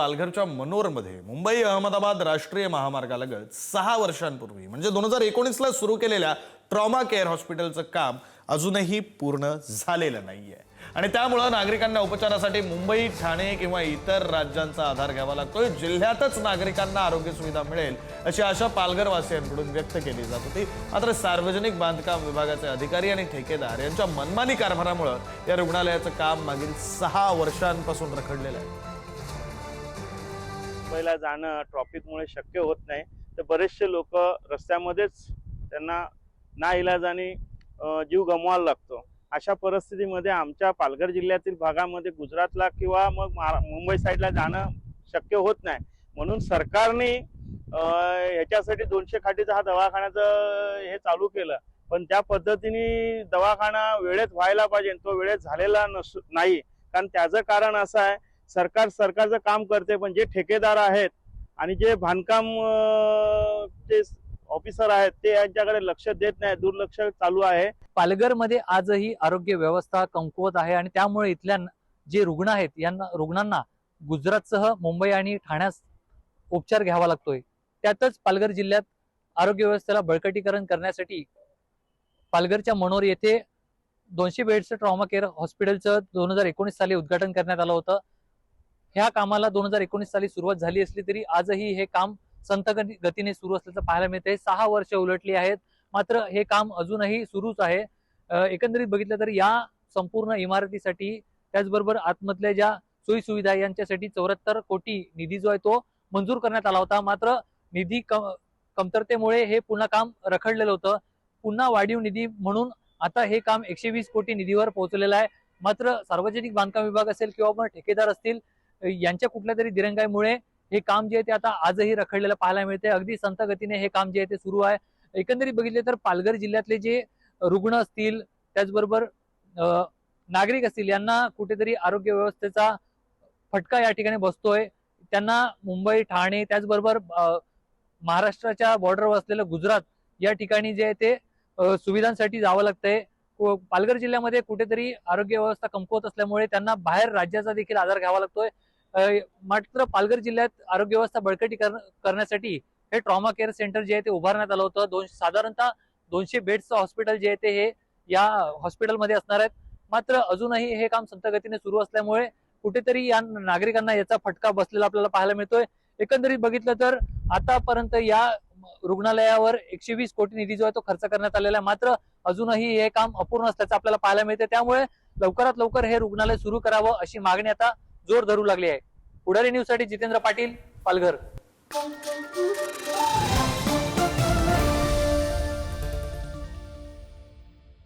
पालघरच्या मनोरमध्ये मुंबई अहमदाबाद राष्ट्रीय महामार्गालगत सहा वर्षांपूर्वी म्हणजे दोन हजार एकोणीसला सुरू केलेल्या ट्रॉमा केअर हॉस्पिटलचं काम अजूनही पूर्ण झालेलं नाहीये. आणि त्यामुळं नागरिकांना उपचारासाठी मुंबई ठाणे किंवा इतर राज्यांचा आधार घ्यावा लागतोय. जिल्ह्यातच नागरिकांना आरोग्य सुविधा मिळेल अशी आशा पालघरवासियांकडून व्यक्त केली जात होती. मात्र सार्वजनिक बांधकाम विभागाचे अधिकारी आणि ठेकेदार यांच्या मनमानी कारभारामुळं या रुग्णालयाचं काम मागील सहा वर्षांपासून रखडलेलं आहे. मुंबईला जाणं ट्रॉफिकमुळे शक्य होत नाही. तर बरेचसे लोक रस्त्यामध्येच त्यांना ना इलाजाने जीव गमवायला लागतो. अशा परिस्थितीमध्ये आमच्या पालघर जिल्ह्यातील भागामध्ये गुजरातला किंवा मग मुंबई साईडला जाणं शक्य होत नाही. म्हणून सरकारने ह्याच्यासाठी दोनशे खाटीचा हा दवाखान्याचं हे चालू केलं. पण त्या पद्धतीने दवाखाना वेळेत व्हायला पाहिजे. तो वेळेत झालेला नस नाही. कारण त्याचं कारण असं आहे सरकार सरकारचं काम करते पण जे ठेकेदार आहेत आणि जे बांधकाम जे ऑफिसर आहेत ते यांच्याकडे लक्ष देत नाही दुर्लक्ष चालू आहे. पालघरमध्ये आजही आरोग्य व्यवस्था कमकुवत आहे आणि त्यामुळे इथल्या जे रुग्ण आहेत यांना रुग्णांना गुजरातसह मुंबई आणि ठाण्यास उपचार घ्यावा लागतोय. त्यातच पालघर जिल्ह्यात आरोग्य व्यवस्थेला बळकटीकरण करण्यासाठी पालघरच्या मनोर येथे दोनशे बेडचं ट्रॉमा केअर हॉस्पिटलचं दोन हजार एकोणीस साली उद्घाटन करण्यात आलं होतं. ह्या कामाला दोन हजार एकोणीस साली सुरुवात झाली असली तरी आजही हे काम संत गतीने सुरू असल्याचं पाहायला मिळतंय. सहा वर्ष उलटली आहेत. मात्र हे काम अजूनही सुरूच आहे. एकंदरीत बघितलं तर या संपूर्ण इमारतीसाठी त्याचबरोबर आतमधल्या ज्या सोयी सुविधा यांच्यासाठी चौऱ्याहत्तर कोटी निधी जो आहे तो मंजूर करण्यात आला होता. मात्र निधी कम- कमतरतेमुळे हे पुन्हा काम रखडलेलं होतं. पुन्हा वाढीव निधी म्हणून आता हे काम एकशे वीस कोटी निधीवर पोहोचलेलं आहे. मात्र सार्वजनिक बांधकाम विभाग असेल किंवा ठेकेदार असतील यांच्या कुठल्या तरी दिरंगाईमुळे हे काम जे आहे ते आता आजही रखडलेलं पाहायला मिळते अगदी संत गतीने हे काम जे आहे ते सुरू आहे. एकंदरीत बघितले तर पालघर जिल्ह्यातले जे रुग्ण असतील त्याचबरोबर नागरिक असतील यांना कुठेतरी आरोग्य व्यवस्थेचा फटका या ठिकाणी बसतोय. त्यांना मुंबई ठाणे त्याचबरोबर महाराष्ट्राच्या बॉर्डरवर असलेलं गुजरात या ठिकाणी जे आहे ते सुविधांसाठी जावं लागतंय. पालघर जिल्ह्यामध्ये कुठेतरी आरोग्य व्यवस्था कमकुवत असल्यामुळे त्यांना बाहेर राज्याचा देखील आधार घ्यावा लागतोय. मात्र पालघर जिल्ह्यात आरोग्य व्यवस्था बळकटी कर- करण्यासाठी हे ट्रॉमा केअर सेंटर जे आहे ते उभारण्यात आलं होतं. दोन साधारणतः दोनशे बेड्सचं हॉस्पिटल जे आहे ते हे या हॉस्पिटलमध्ये असणार आहेत. मात्र अजूनही हे काम संतगतीने सुरू असल्यामुळे कुठेतरी या नागरिकांना याचा फटका बसलेला आपल्याला पाहायला मिळतोय. एकंदरीत बघितलं तर आतापर्यंत या रुग्णालयावर एकशे वीस कोटी निधी जो आहे तो खर्च करण्यात आलेला आहे. मात्र अजूनही हे काम अपूर्ण असल्याचं आपल्याला पाहायला मिळते त्यामुळे लवकरात लवकर हे रुग्णालय सुरू करावं अशी मागणी आता जोर धरू लागली आहे. पुढारी न्यूजसाठी जितेंद्र पाटील पालघर.